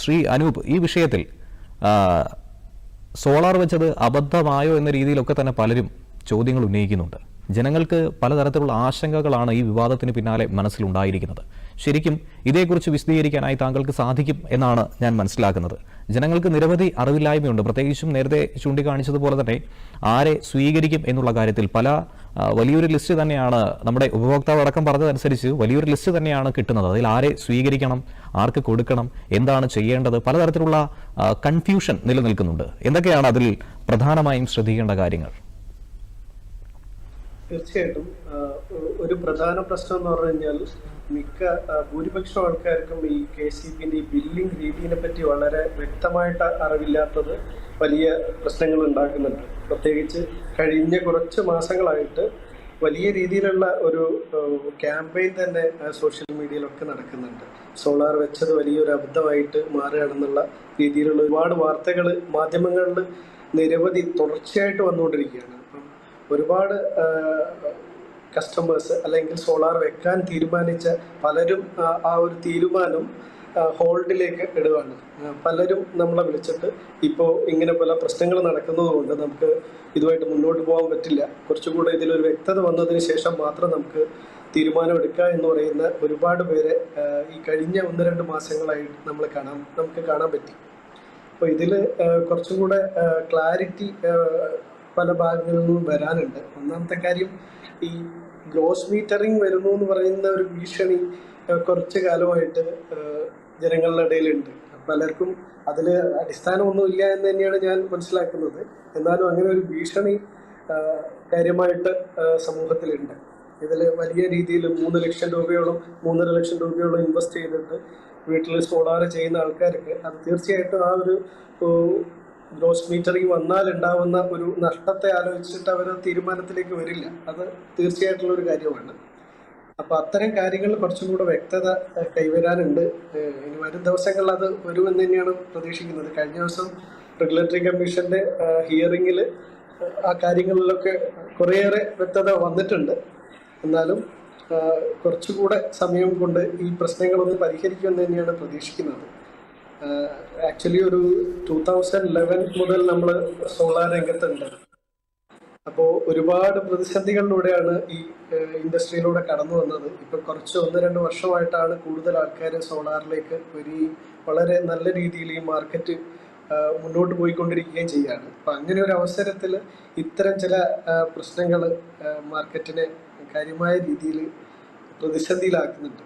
ശ്രീ അനൂപ് ഈ വിഷയത്തിൽ സോളാർ വെച്ചത് അബദ്ധമായോ എന്ന രീതിയിലൊക്കെ തന്നെ പലരും ചോദ്യങ്ങൾ ഉന്നയിക്കുന്നുണ്ട്. ജനങ്ങൾക്ക് പലതരത്തിലുള്ള ആശങ്കകളാണ് ഈ വിവാദത്തിന് പിന്നാലെ മനസ്സിലുണ്ടായിരിക്കുന്നത്. ശരിക്കും ഇതേക്കുറിച്ച് വിശദീകരിക്കാനായി താങ്കൾക്ക് സാധിക്കും എന്നാണ് ഞാൻ മനസ്സിലാക്കുന്നത്. ജനങ്ങൾക്ക് നിരവധി അറിവില്ലായ്മയുണ്ട്. പ്രത്യേകിച്ചും നേരത്തെ ചൂണ്ടിക്കാണിച്ചതുപോലെ തന്നെ ആരെ സ്വീകരിക്കും എന്നുള്ള കാര്യത്തിൽ പല വലിയൊരു ലിസ്റ്റ് തന്നെയാണ് നമ്മുടെ ഉപഭോക്താവ് അടക്കം പറഞ്ഞതനുസരിച്ച് വലിയൊരു ലിസ്റ്റ് തന്നെയാണ് കിട്ടുന്നത്. അതിൽ ആരെ സ്വീകരിക്കണം ആർക്ക് കൊടുക്കണം എന്താണ് ചെയ്യേണ്ടത് പലതരത്തിലുള്ള കൺഫ്യൂഷൻ നിലനിൽക്കുന്നുണ്ട്. എന്തൊക്കെയാണ് അതിൽ പ്രധാനമായും ശ്രദ്ധിക്കേണ്ട കാര്യങ്ങൾ? തീർച്ചയായിട്ടും ഒരു പ്രധാന പ്രശ്നം എന്ന് പറഞ്ഞു കഴിഞ്ഞാൽ മിക്ക ഭൂരിപക്ഷം ആൾക്കാർക്കും ഈ കെ സി ബിന്റെ ഈ ബില്ലിംഗ് രീതിയെ പറ്റി വളരെ വ്യക്തമായിട്ട് അറിവില്ലാത്തത് വലിയ പ്രശ്നങ്ങൾ ഉണ്ടാക്കുന്നുണ്ട് പ്രത്യേകിച്ച് കഴിഞ്ഞ കുറച്ച് മാസങ്ങളായിട്ട് വലിയ രീതിയിലുള്ള ഒരു ക്യാമ്പയിൻ തന്നെ സോഷ്യൽ മീഡിയയിലൊക്കെ നടക്കുന്നുണ്ട്. സോളാർ വെച്ചത് വലിയൊരു അബദ്ധമായിട്ട് മാറുകയാണെന്നുള്ള രീതിയിലുള്ള ഒരുപാട് വാർത്തകൾ മാധ്യമങ്ങളിൽ നിരവധി തുടർച്ചയായിട്ട് വന്നുകൊണ്ടിരിക്കുകയാണ്. അപ്പം ഒരുപാട് കസ്റ്റമേഴ്സ് അല്ലെങ്കിൽ സോളാർ വെക്കാൻ തീരുമാനിച്ച പലരും ആ, ഒരു തീരുമാനം ഹോൾഡിലേക്ക് ഇടുവാണ്. പലരും നമ്മളെ വിളിച്ചിട്ട് ഇപ്പോൾ ഇങ്ങനെ പല പ്രശ്നങ്ങൾ നടക്കുന്നത് കൊണ്ട് നമുക്ക് ഇതുമായിട്ട് മുന്നോട്ട് പോകാൻ പറ്റില്ല. കുറച്ചുകൂടെ ഇതിലൊരു വ്യക്തത വന്നതിന് ശേഷം മാത്രം നമുക്ക് തീരുമാനം എടുക്കുക എന്ന് പറയുന്ന ഒരുപാട് പേരെ ഈ കഴിഞ്ഞ ഒന്ന് രണ്ട് മാസങ്ങളായിട്ട് നമ്മൾ കാണാൻ നമുക്ക് കാണാൻ പറ്റി. അപ്പോൾ ഇതിൽ കുറച്ചും കൂടെ ക്ലാരിറ്റി പല ഭാഗങ്ങളിൽ നിന്നും വരാനുണ്ട്. ഒന്നാമത്തെ കാര്യം ഈ ഗ്രോസ് മീറ്ററിങ് വരുന്നു എന്ന് പറയുന്ന ഒരു ഭീഷണി കുറച്ചു കാലമായിട്ട് ജനങ്ങളുടെ ഇടയിലുണ്ട് പലർക്കും അതിൽ അടിസ്ഥാനമൊന്നുമില്ല എന്ന് തന്നെയാണ് ഞാൻ മനസ്സിലാക്കുന്നത്. എന്നാലും അങ്ങനെ ഒരു ഭീഷണി കാര്യമായിട്ട് സമൂഹത്തിലുണ്ട്. ഇതിൽ വലിയ രീതിയിൽ മൂന്ന് ലക്ഷം രൂപയോളം മൂന്നര ലക്ഷം രൂപയോളം ഇൻവെസ്റ്റ് ചെയ്തിട്ട് വീട്ടിൽ സോളാർ ചെയ്യുന്ന ആൾക്കാർക്ക് അത് തീർച്ചയായിട്ടും ആ ഒരു ഗ്രോസ് മീറ്ററിങ് വന്നാൽ ഉണ്ടാവുന്ന ഒരു നഷ്ടത്തെ ആലോചിച്ചിട്ട് അവർ തീരുമാനത്തിലേക്ക് വരില്ല. അത് തീർച്ചയായിട്ടുള്ള ഒരു കാര്യമാണ്. അപ്പൊ അത്തരം കാര്യങ്ങൾ കുറച്ചും കൂടെ വ്യക്തത കൈവരാനുണ്ട്. ഇനി വരും ദിവസങ്ങളിൽ അത് വരുമെന്ന് തന്നെയാണ് പ്രതീക്ഷിക്കുന്നത്. കഴിഞ്ഞ ദിവസം റെഗുലേറ്ററി കമ്മീഷന്റെ ഹിയറിംഗിൽ ആ കാര്യങ്ങളിലൊക്കെ കുറേയേറെ വ്യക്തത വന്നിട്ടുണ്ട്. എന്നാലും കുറച്ചുകൂടെ സമയം കൊണ്ട് ഈ പ്രശ്നങ്ങളൊന്ന് പരിഹരിക്കുമെന്ന് തന്നെയാണ് പ്രതീക്ഷിക്കുന്നത്. ആക്ച്വലി ഒരു ടൂ തൗസൻഡ് ലെവൻ മുതൽ നമ്മൾ സോളാർ രംഗത്തുണ്ട് അപ്പോൾ ഒരുപാട് പ്രതിസന്ധികളിലൂടെയാണ് ഈ ഇൻഡസ്ട്രിയിലൂടെ കടന്നു വന്നത്. ഇപ്പൊ കുറച്ച് ഒന്ന് രണ്ട് വർഷമായിട്ടാണ് കൂടുതൽ ആൾക്കാർ സോളാറിലേക്ക് ഒരു വളരെ നല്ല രീതിയിൽ ഈ മാർക്കറ്റ് മുന്നോട്ട് പോയിക്കൊണ്ടിരിക്കുകയും ചെയ്യുകയാണ് അപ്പം അങ്ങനെ ഒരു അവസരത്തിൽ ഇത്തരം ചില പ്രശ്നങ്ങൾ മാർക്കറ്റിനെ കാര്യമായ രീതിയിൽ പ്രതിസന്ധിയിലാക്കുന്നുണ്ട്.